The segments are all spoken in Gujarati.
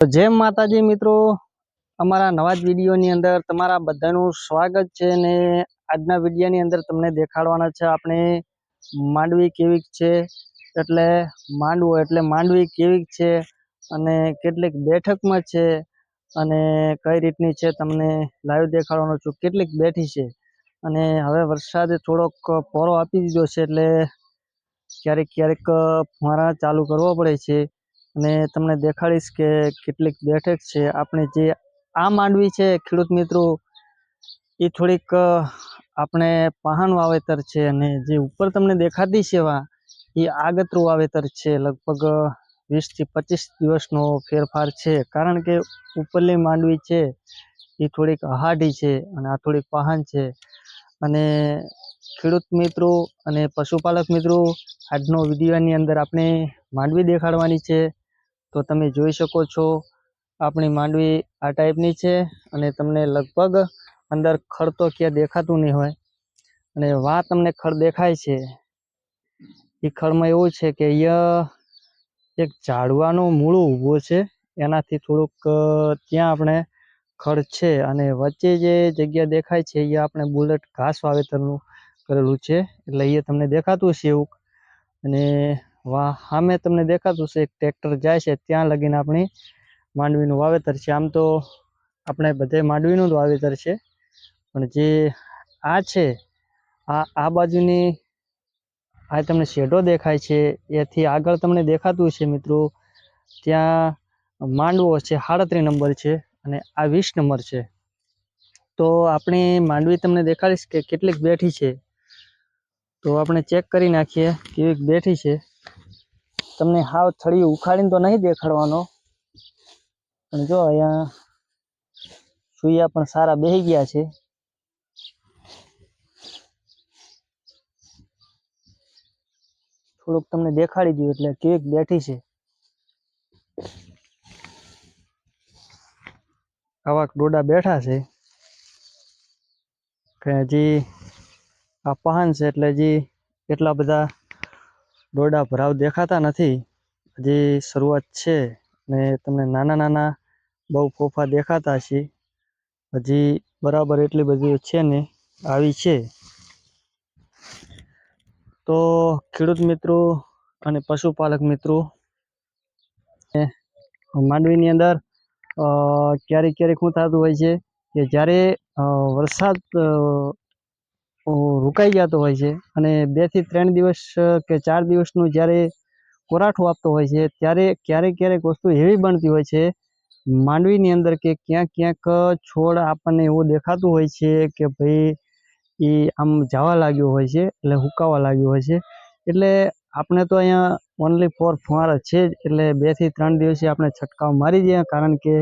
જય માતાજી મિત્રો, અમારા નવા જ વિડીયોની અંદર તમારા બધાનું સ્વાગત છે ને આજના વિડીયોની અંદર તમને દેખાડવાના છે આપણે માંડવી કેવીક છે, એટલે માંડવો એટલે માંડવી કેવીક છે અને કેટલીક બેઠકમાં છે અને કઈ રીતની છે તમને લાઈવ દેખાડવાનો છું, કેટલીક બેઠી છે અને હવે વરસાદ થોડોક પોરો આપી દીધો છે એટલે ક્યારેક ક્યારેક ફુવારા ચાલુ કરવો પડે છે. અને તમને દેખાડીશ કે કેટલીક બેઠક છે. આપણે જે આ માંડવી છે, ખેડૂત મિત્રો, એ થોડીક આપણે પહાણ વાવેતર છે અને જે ઉપર તમને દેખાતી છે વા એ આગતરું વાવેતર છે. લગભગ વીસથી પચીસ દિવસનો ફેરફાર છે. કારણ કે ઉપરની માંડવી છે, એ થોડીક હાડી છે અને આ થોડીક પહાણ છે. અને ખેડૂત મિત્રો અને પશુપાલક મિત્રો, આજનો વિડીયોની અંદર આપણે માંડવી દેખાડવાની છે. તો તમે જોઈ શકો છો, આપણી માંડવી આ ટાઈપની છે અને તમને લગભગ અંદર ખડ તો ક્યાં દેખાતું નહીં હોય. અને વા તમને ખડ દેખાય છે. એ ખડમાં એવું છે કે અહીંયા એક ઝાડવાનું મૂળું ઊભું છે. એનાથી થોડુંક ત્યાં આપણે ખડ છે અને વચ્ચે જે જગ્યા દેખાય છે, એ આપણે બુલેટ ઘાસ વાવેતરનું કરેલું છે. એટલે એ તમને દેખાતું છે એવું. અને વાહ, સામે તમને દેખાતું છે એક ટ્રેક્ટર જાય છે, ત્યાં લગીને આપણી માંડવીનું વાવેતર છે. આમ તો આપણે બધે માંડવીનું જ વાવેતર છે, પણ જે આ છે, આ આ બાજુની આ તમને શેઢો દેખાય છે, એથી આગળ તમને દેખાતું છે મિત્રો, ત્યાં માંડવો છે, સાડત્રીસ નંબર છે અને આ વીસ નંબર છે. તો આપણી માંડવી તમને દેખાડીશ કે કેટલીક બેઠી છે? તો આપણે ચેક કરી નાખીએ કેવીક બેઠી છે. તમને હાવ થળી ઉખાડીને તો નહીં દેખાડવાનો. પણ જો અહીંયા સુયા પણ સારા બેહી ગયા છે. થોડુંક તમને દેખાડી દઉં એટલે કેક બેઠી છે. આવા ડોડા બેઠા છે. કે હજી આ પહાન છે એટલે હજી એટલા બધા ડોડા ભરાવ દેખાતા નથી. હજી શરૂઆત છે ને તમને નાના નાના બહુ ફોફા દેખાતા છે હજી બરાબર એટલી બધી છે ને આવી છે. તો ખેડૂત મિત્રો અને પશુપાલક મિત્રો માંડવીની અંદર ક્યારેક ક્યારેક શું થતું હોય છે કે જ્યારે વરસાદ રોકાઈ જતો હોય છે. અને બેથી ત્રણ દિવસ કે ચાર દિવસનું જ્યારે કોરાઠું આપતો હોય છે, ત્યારે ક્યારેક ક્યારેક વસ્તુ એવી બનતી હોય છે, માંડવીની અંદર કે ક્યાંક ક્યાંક છોડ આપણને એવું દેખાતું હોય છે કે ભાઈ એ આમ જવા લાગ્યો હોય છે, એટલે હુકાવા લાગ્યો હોય છે. એટલે આપણે તો અહીંયા ઓનલી ફોર ફુવારા છે જ, એટલે બેથી ત્રણ દિવસે આપણે છંટકાવ મારી દઈએ, કારણ કે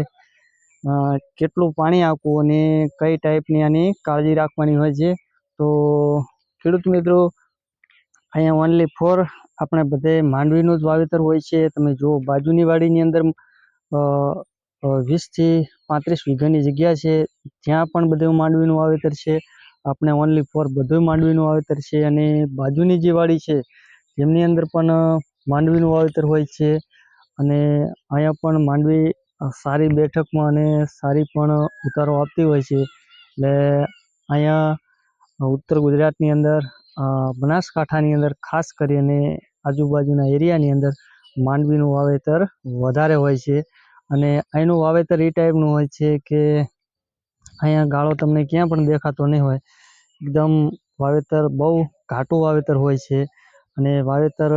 કેટલું પાણી આપવું અને કઈ ટાઈપની આની કાળજી રાખવાની હોય છે. તો ખેડૂત મિત્રો, અહીંયા ઓનલી ફોર આપણે બધે માંડવીનું જ વાવેતર હોય છે. તમે જુઓ, બાજુની વાડીની અંદર વીસથી પાંત્રીસ વીઘાની જગ્યા છે. ત્યાં પણ બધું માંડવીનું વાવેતર છે. આપણે ઓનલી ફોર બધું માંડવીનું વાવેતર છે અને બાજુની જે વાડી છે, તેમની અંદર પણ માંડવીનું વાવેતર હોય છે. અને અહીંયા પણ માંડવી સારી બેઠકમાં અને સારી પણ ઉતારો આપતી હોય છે. એટલે અહીંયા ઉત્તર ગુજરાતની અંદર બનાસકાંઠાની અંદર, ખાસ કરીને આજુબાજુના એરિયાની અંદર માંડવીનું વાવેતર વધારે હોય છે. અને અહીંનું વાવેતર એ ટાઈપનું હોય છે કે અહીંયા ગાળો તમને ક્યાં પણ દેખાતો નહીં હોય. એકદમ વાવેતર બહુ ઘાટું વાવેતર હોય છે. અને વાવેતર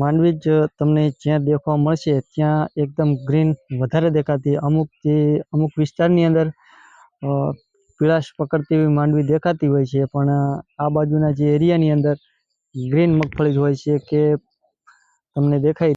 માંડવી જ તમને જ્યાં દેખવા મળશે ત્યાં એકદમ ગ્રીન વધારે દેખાતી. અમુક જે, અમુક વિસ્તારની અંદર પીળાશ પકડતી એવી માંડવી દેખાતી હોય છે, પણ આ બાજુના જે એરિયાની અંદર ગ્રીન મગફળી હોય છે કે તમને દેખાય